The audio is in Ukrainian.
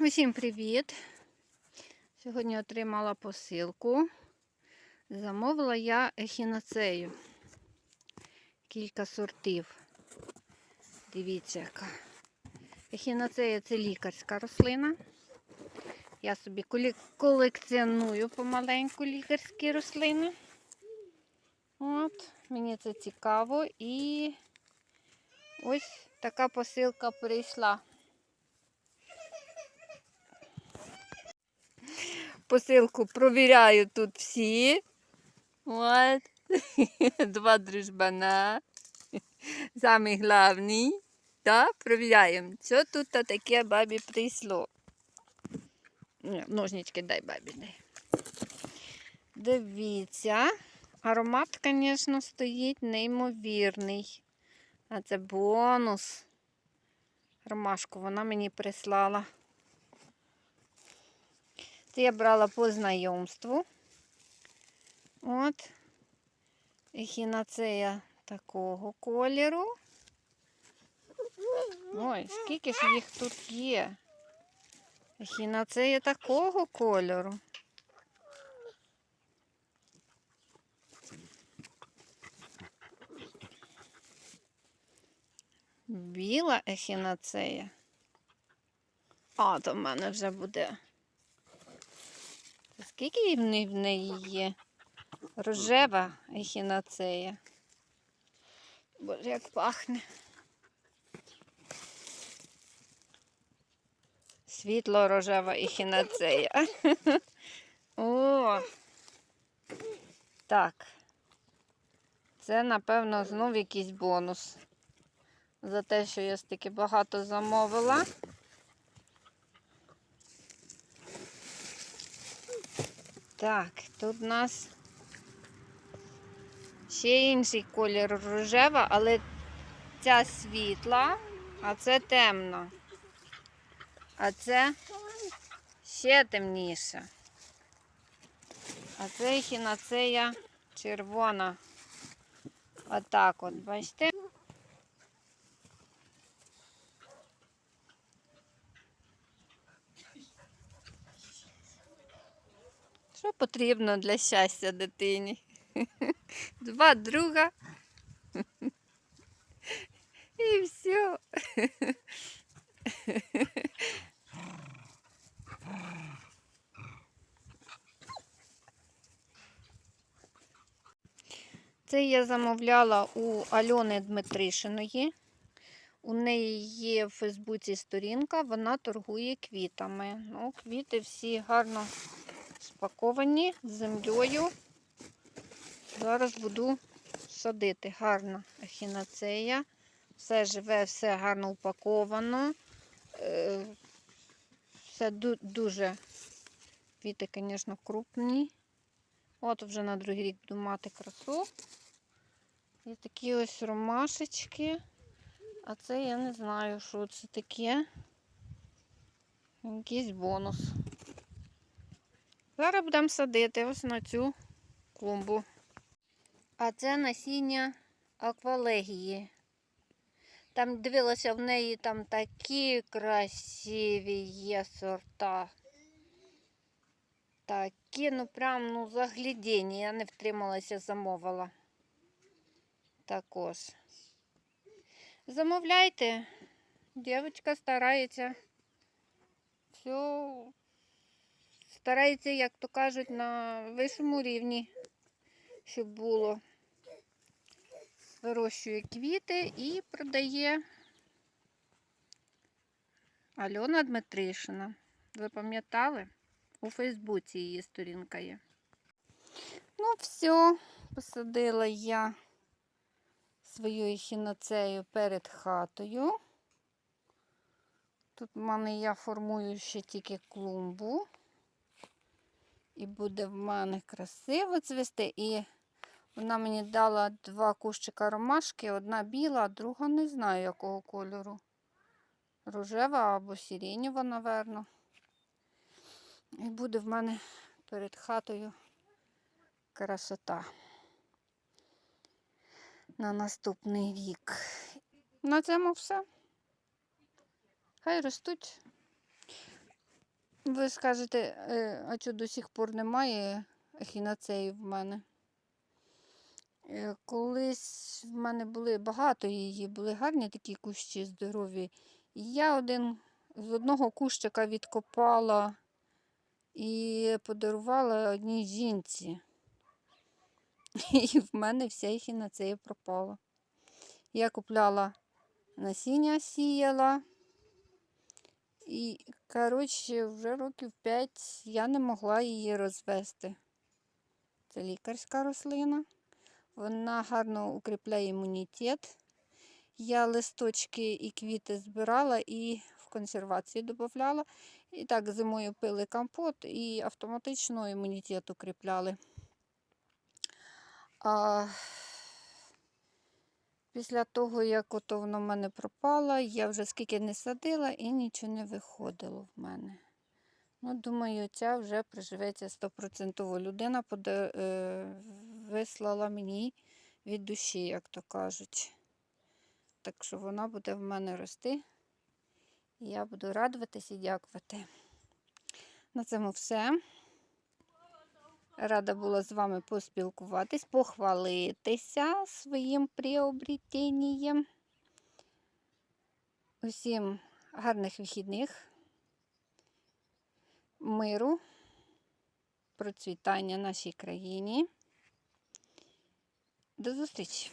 Усім привіт! Сьогодні отримала посилку. Замовила я ехінацею. Кілька сортів. Дивіться, яка. Ехінацея це лікарська рослина. Я собі колекціоную помаленьку лікарські рослини. От, мені це цікаво. І ось така посилка прийшла. Посилку провіряю тут всі. От. Два дружбана. Самий главний. Да, провіряємо, що тут таке бабі прийшло. Ножнички дай бабі дай. Дивіться, аромат, звісно, стоїть неймовірний. А це бонус. Ромашку вона мені прислала. Це я брала по знайомству. От. Ехінацея такого кольору. Ой, скільки ж їх тут є. Ехінацея такого кольору. Біла ехінацея. А, то в мене вже буде. Скільки в неї- є? Рожева ехінацея. Боже, як пахне. Світло рожева ехінацея. О! Так. Це, напевно, знов якийсь бонус. За те, що я стільки багато замовила. Так, тут у нас ще інший колір рожева, але ця світла, а це темно. А це ще темніше. А це хінацея червона. Отак от, бачите? Що потрібно для щастя дитині? Два друга. І все. Це я замовляла у Альони Дмитришиної. У неї є в Фейсбуці сторінка, вона торгує квітами. Ну, квіти всі гарно спаковані з землею. Зараз буду садити гарно ехінацея. Все живе, все гарно упаковано. Е, Все дуже квіти, звісно, крупні. От вже на другий рік буду мати красу. І такі ось ромашечки. А це я не знаю, що це таке. Якийсь бонус. Зараз будемо садити ось на цю клумбу. А це насіння аквалегії. Там дивилася в неї там такі красиві є сорта. Такі, ну прям ну, заглядені. Я не втрималася, замовила. Також. Замовляйте. Дівчинка старається. Все старається, як то кажуть, на вищому рівні, щоб було. Вирощує квіти і продає Альона Дмитришина. Ви пам'ятали? У Фейсбуці її сторінка є. Ну, все, посадила я свою ехінацею перед хатою. Тут в мене я формую ще тільки клумбу. І буде в мене красиво цвісти. І вона мені дала два кущика ромашки, одна біла, а друга не знаю якого кольору. Рожева або сиренєва, напевно. І буде в мене перед хатою красота на наступний рік. На цьому все. Хай ростуть. Ви скажете, е, а чого до сих пор немає ехінацеї в мене? Е, Колись в мене були багато її, були гарні такі кущі здорові. Я один з одного кущика відкопала і подарувала одній жінці. І в мене вся ехінацея пропала. Я купляла насіння, сіяла. І, коротше, вже років 5 я не могла її розвести. Це лікарська рослина. Вона гарно укріпляє імунітет. Я листочки і квіти збирала і в консервацію додавала. І так зимою пили компот і автоматично імунітет укріпляли. А після того, як ото воно в мене пропало, я вже скільки не садила і нічого не виходило в мене. Ну, думаю, ця вже приживеться стопроцентово. Людина пода... е... вислала мені від душі, як то кажуть. Так що вона буде в мене рости. І я буду радуватись і дякувати. На цьому все. Рада була з вами поспілкуватись, похвалитися своїм приобретенням. Усім гарних вихідних, миру, процвітання нашій країні. До зустрічі!